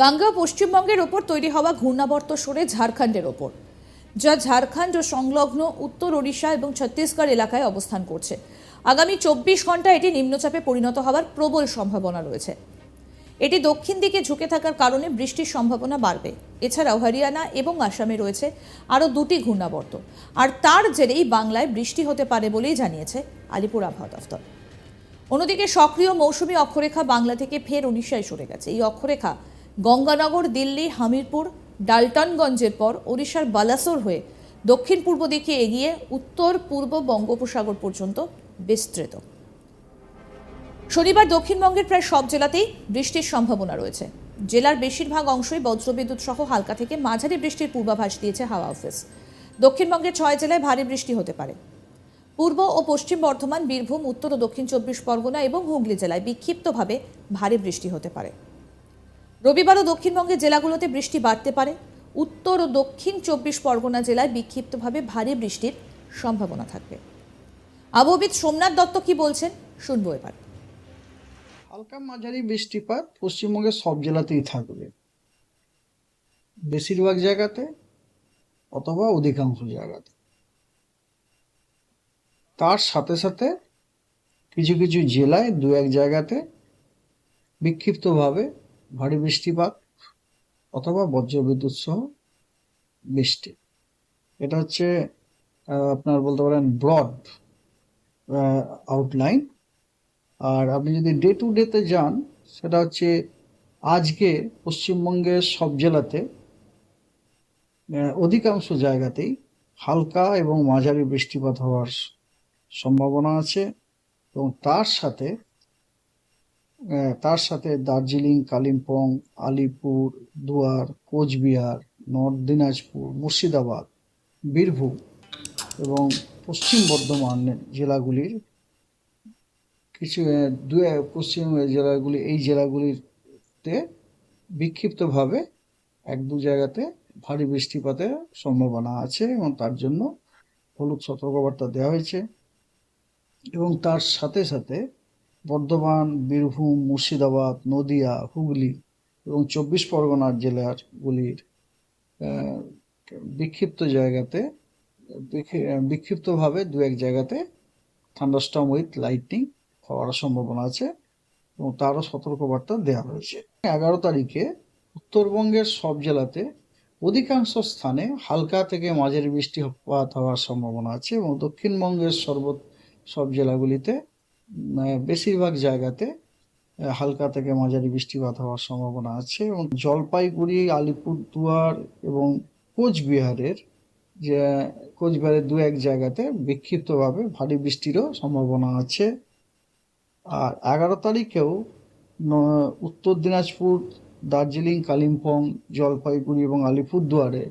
গাঙ্গা পশ্চিমবঙ্গের ওপর তৈরি হওয়া ঘূর্ণাবর্ত সরে ঝাড়খণ্ডের ওপর, যা ঝাড়খণ্ড ও সংলগ্ন উত্তর ওড়িশা এবং ছত্তিশগড় এলাকায় অবস্থান করছে। আগামী চব্বিশ ঘণ্টা এটি নিম্নচাপে পরিণত হওয়ার প্রবল সম্ভাবনা রয়েছে। এটি দক্ষিণ দিকে ঝুঁকে থাকার কারণে বৃষ্টির সম্ভাবনা বাড়বে। এছাড়াও হরিয়ানা এবং আসামে রয়েছে আরও দুটি ঘূর্ণাবর্ত। আর তার জেরেই বাংলায় বৃষ্টি হতে পারে বলেই জানিয়েছে আলিপুর আবহাওয়া দফতর। অন্যদিকে সক্রিয় মৌসুমী অক্ষরেখা বাংলা থেকে ফের উড়িষ্যায় সরে গেছে। এই অক্ষরেখা গঙ্গানগর, দিল্লি, হামিরপুর, ডালটনগঞ্জের পর ওড়িশার বালাসোর হয়ে দক্ষিণ পূর্ব দিকে এগিয়ে উত্তর পূর্ব বঙ্গোপসাগর পর্যন্ত বিস্তৃত। শনিবার দক্ষিণবঙ্গের প্রায় সব জেলাতেই বৃষ্টির সম্ভাবনা রয়েছে। জেলার বেশিরভাগ অংশই বজ্রবিদ্যুৎ সহ হালকা থেকে মাঝারি বৃষ্টির পূর্বাভাস দিয়েছে হাওয়া অফিস। দক্ষিণবঙ্গের ছয় জেলায় ভারী বৃষ্টি হতে পারে। পূর্ব ও পশ্চিম বর্ধমান, বীরভূম, উত্তর ও দক্ষিণ চব্বিশ পরগনা এবং হুগলি জেলায় বিক্ষিপ্তভাবে ভারী বৃষ্টি হতে পারে। রবিবারও দক্ষিণবঙ্গের জেলাগুলোতে বৃষ্টি বাড়তে পারে। উত্তর ও দক্ষিণ চব্বিশ পরগনা জেলায় বিক্ষিপ্তভাবে ভারী বৃষ্টির সম্ভাবনা থাকবে। আবহবিদ সোমনাথ দত্ত কি বলছেন? শুনব এবার। হালকা মাঝারি বৃষ্টিপাত পশ্চিমবঙ্গের সব জেলাতেই থাকবে। বেশিরভাগ জায়গাতে অথবা অধিকাংশ জায়গাতে। তার সাথে সাথে কিছু কিছু জেলায় দু এক জায়গাতে বিক্ষিপ্তভাবে ভারী বৃষ্টিপাত অথবা বজ্রবিদ্যুৎ সহ বৃষ্টি এটা হচ্ছে আপনার বলতে পারেন ব্রড আউটলাইন আর আপনি যদি ডে টু ডেতে যান, সেটা হচ্ছে আজকে পশ্চিমবঙ্গের সব জেলাতে অধিকাংশ জায়গাতেই হালকা এবং মাঝারি বৃষ্টিপাত হওয়ার সম্ভাবনা আছে এবং তার সাথে তার সাথে দার্জিলিং, কালিম্পং, আলিপুর, দুয়ার, কোচবিহার, নর্থ দিনাজপুর, মুর্শিদাবাদ, বীরভূম এবং পশ্চিম বর্ধমান জেলাগুলির কিছু দু পশ্চিম জেলাগুলি, এই জেলাগুলিতে বিক্ষিপ্তভাবে এক দু জায়গাতে ভারী বৃষ্টিপাতের সম্ভাবনা আছে এবং তার জন্য হলুদ সতর্কবার্তা দেওয়া হয়েছে এবং তার সাথে সাথে বর্ধমান বীরভূম মুর্শিদাবাদ নদিয়া হুগলি এবং চব্বিশ পরগনার জেলাগুলির আহ, বিক্ষিপ্ত জায়গাতে বিক্ষিপ্তভাবে দু এক জায়গাতে থান্ডারস্টর্ম উইথ লাইটনিং হওয়ার সম্ভাবনা আছে এবং তারও সতর্কবার্তা দেওয়া হয়েছে। এগারো তারিখে উত্তরবঙ্গের সব জেলাতে অধিকাংশ স্থানে হালকা থেকে মাঝের বৃষ্টিপাত হওয়ার সম্ভাবনা আছে এবং দক্ষিণবঙ্গের সর্ব সব জেলাগুলিতে বেশিরভাগ জায়গাতে হালকা থেকে মাঝারি বৃষ্টিপাত হওয়ার সম্ভাবনা আছে এবং জলপাইগুড়ি, আলিপুরদুয়ার এবং কোচবিহারের, যে, কোচবিহারের দু এক জায়গাতে বিক্ষিপ্তভাবে ভারী বৃষ্টিরও সম্ভাবনা আছে। আর এগারো তারিখেও উত্তর দিনাজপুর, দার্জিলিং, কালিম্পং, জলপাইগুড়ি এবং আলিপুরদুয়ারের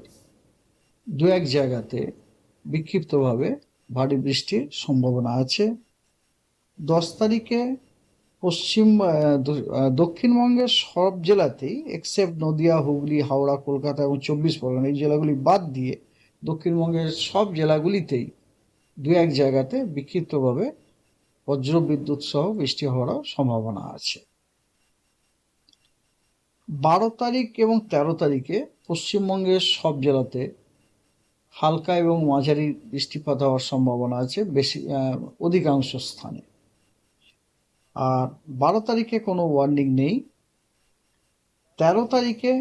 দু এক জায়গাতে বিক্ষিপ্তভাবে ভারী বৃষ্টির সম্ভাবনা আছে। দশ তারিখে পশ্চিম দক্ষিণবঙ্গের সব জেলাতেই এক্সেপ্ট নদিয়া, হুগলি, হাওড়া, কলকাতা এবং চব্বিশ পরগনা, এই জেলাগুলি বাদ দিয়ে দক্ষিণবঙ্গের সব জেলাগুলিতেই দু, এক জায়গাতে বিক্ষিপ্তভাবে বজ্র বিদ্যুৎ সহ বৃষ্টি হওয়ারও সম্ভাবনা আছে। বারো তারিখ এবং তেরো তারিখে পশ্চিমবঙ্গের সব জেলাতে হালকা এবং মাঝারি বৃষ্টিপাত হওয়ার সম্ভাবনা আছে, বেশি অধিকাংশ স্থানে। আর বারো তারিখে কোনো ওয়ার্নিং নেই। তেরো তারিখে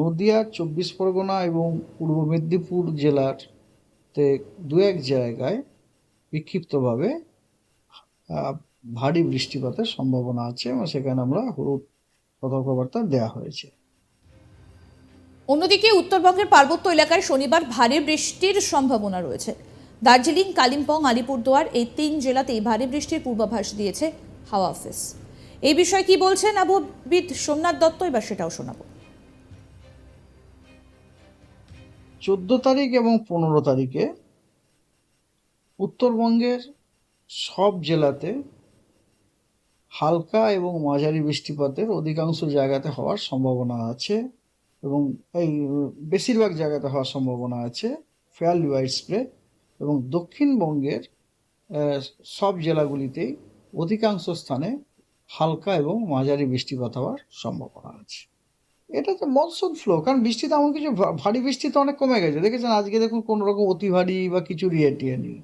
নদিয়া, চব্বিশ পরগনা এবং পূর্ব মেদিনীপুর জেলার তে দু এক জায়গায় বিক্ষিপ্তভাবে ভারী বৃষ্টিপাতের সম্ভাবনা আছে এবং সেখানে আমরা হলুদ সতর্কবার্তা দেওয়া হয়েছে। অন্যদিকে উত্তরবঙ্গের পার্বত্য এলাকায় শনিবার ভারী বৃষ্টির সম্ভাবনা রয়েছে। দার্জিলিং, কালিম্পং, আলিপুরদুয়ার এই তিন জেলাতেই ভারী বৃষ্টির পূর্বাভাস দিয়েছে। হাওয়া অফিস এই বিষয়ে কি বলছেন আবহবিদ সোমনাথ দত্ত? এবার সেটাও শোনাবো। চোদ্দ তারিখ এবং পনেরো তারিখে উত্তরবঙ্গের সব জেলাতে হালকা এবং মাঝারি বৃষ্টিপাতের অধিকাংশ জায়গাতে হওয়ার সম্ভাবনা আছে এবং এই বেশিরভাগ জায়গাতে হওয়ার সম্ভাবনা আছে ফেয়ারলি ওয়াইড স্প্রেড এবং দক্ষিণবঙ্গের সব জেলাগুলিতেই অধিকাংশ স্থানে হালকা এবং মাঝারি বৃষ্টিপাত হওয়ার সম্ভাবনা আছে। এটা তো মনসুন ফ্লো কারণ বৃষ্টি তেমন কিছু ভা- ভারী বৃষ্টি তো অনেক কমে গেছে। দেখেছেন, আজকে দেখুন কোনো রকম অতি ভারী বা কিছু রিয়ে টিয়ে নেই।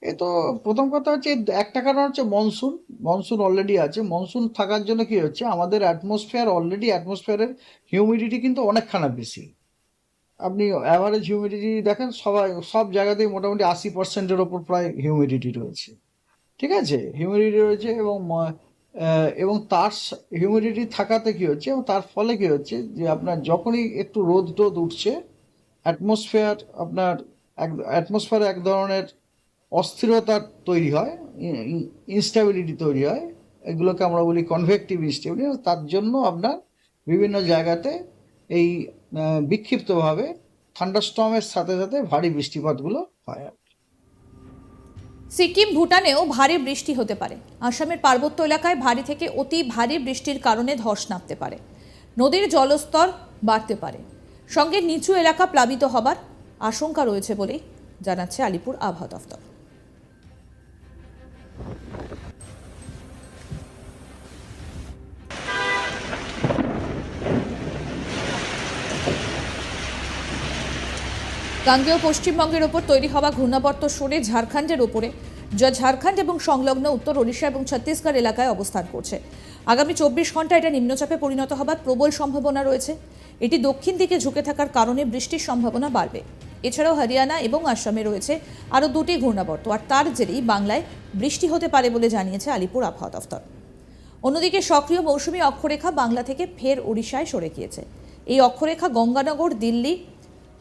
এ তো প্রথম কথা হচ্ছে, একটা কারণ হচ্ছে মনসুন মনসুন অলরেডি আছে। মনসুন থাকার জন্য কি হচ্ছে, আমাদের অ্যাটমসফিয়ার অলরেডি অ্যাটমসফিয়ারের হিউমিডিটি কিন্তু অনেকখানা বেশি। আপনি অ্যাভারেজ হিউমিডিটি দেখেন, সবাই, সব জায়গাতেই মোটামুটি আশি পার্সেন্টের ওপর প্রায় হিউমিডিটি রয়েছে। ঠিক আছে? হিউমিডিটি রয়েছে এবং এবং তার হিউমিডিটি থাকাতে কি হচ্ছে এবং তার ফলে কি হচ্ছে যে আপনার যখনই একটু রোদ টোদ উঠছে অ্যাটমসফিয়ার আপনার এক অ্যাটমসফিয়ারে এক ধরনের অস্থিরতা তৈরি হয় ইনস্টেবিলিটি তৈরি হয়, এগুলোকে আমরা বলি কনভেক্টিভ ইনস্টেবিলিটি তার জন্য আপনার বিভিন্ন জায়গাতে এই বিক্ষিপ্তভাবে থান্ডারস্টর্মের সাথে সাথে ভারী বৃষ্টিপাতগুলো হয়। সিকিম, ভুটানেও ভারী বৃষ্টি হতে পারে। আসামের পার্বত্য এলাকায় ভারী থেকে অতি ভারী বৃষ্টির কারণে ধস নামতে পারে। নদীর জলস্তর বাড়তে পারে। সঙ্গে নিচু এলাকা প্লাবিত হবার আশঙ্কা রয়েছে বলেই জানাচ্ছে আলিপুর আবহাওয়া দফতর গাঙ্গেয় পশ্চিমবঙ্গের ওপর তৈরি হওয়া ঘূর্ণাবর্ত সরে ঝাড়খণ্ডের ওপরে যা ঝাড়খণ্ড এবং সংলগ্ন উত্তর ওড়িশা এবং ছত্তিশগড় এলাকায় অবস্থান করছে। আগামী চব্বিশ ঘণ্টা এটা নিম্নচাপে পরিণত হবার প্রবল সম্ভাবনা রয়েছে। এটি দক্ষিণ দিকে ঝুঁকে থাকার কারণে বৃষ্টির সম্ভাবনা বাড়বে। এছাড়াও হরিয়ানা এবং আসামে রয়েছে আরও দুটি ঘূর্ণাবর্ত, আর তার জেরেই বাংলায় বৃষ্টি হতে পারে বলে জানিয়েছে আলিপুর আবহাওয়া দফতর। অন্যদিকে সক্রিয় মৌসুমী অক্ষরেখা বাংলা থেকে ফের ওড়িশায় সরে গিয়েছে। এই অক্ষরেখা গঙ্গানগর, দিল্লি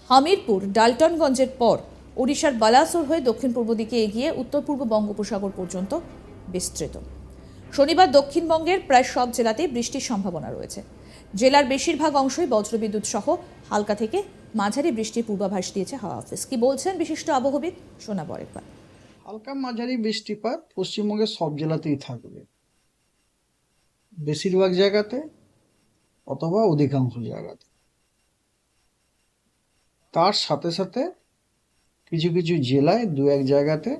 হামিরপুর, ডালটনগঞ্জের পর ওড়িশার বালাসোর হয়ে দক্ষিণ পূর্ব দিকে এগিয়ে উত্তর পূর্ব বঙ্গোপসাগর পর্যন্ত বিস্তৃত। শনিবার দক্ষিণবঙ্গের প্রায় সব জেলাতেই বৃষ্টির সম্ভাবনা রয়েছে। জেলার বেশিরভাগ অংশই বজ্রবিদ্যুৎ সহ হালকা থেকে মাঝারি বৃষ্টির পূর্বাভাস দিয়েছে হাওয়া অফিস। কি বলছেন বিশিষ্ট আবহবিদ? শোনাবো একবার হালকা মাঝারি বৃষ্টিপাত পশ্চিমবঙ্গের সব জেলাতেই থাকবে। বেশিরভাগ জায়গাতে অথবা অধিকাংশ জায়গাতে। তার সাথে সাথে কিছু কিছু জেলায় দু এক জায়গাতে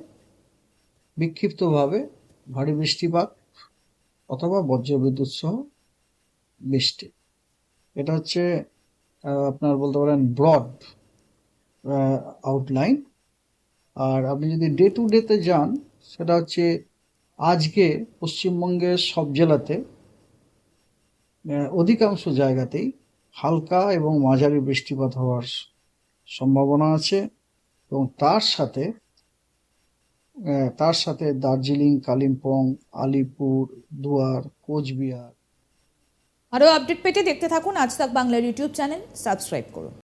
বিক্ষিপ্তভাবে ভারী বৃষ্টিপাত অথবা বজ্রবিদ্যুৎ সহ বৃষ্টি। এটা হচ্ছে আপনার বলতে পারেন ব্রড আউটলাইন আর আপনি যদি ডে টু ডেতে যান, সেটা হচ্ছে আজকে পশ্চিমবঙ্গের সব জেলাতে অধিকাংশ জায়গাতেই হালকা এবং মাঝারি বৃষ্টিপাত হওয়ার সম্ভাবনা আছে এবং তার সাথে তার সাথে দার্জিলিং, কালিম্পং, আলিপুর, দুয়ার, কোচবিহার। আরও আপডেট পেতে দেখতে থাকুন আজ তাক বাংলার ইউটিউব চ্যানেল। সাবস্ক্রাইব করুন।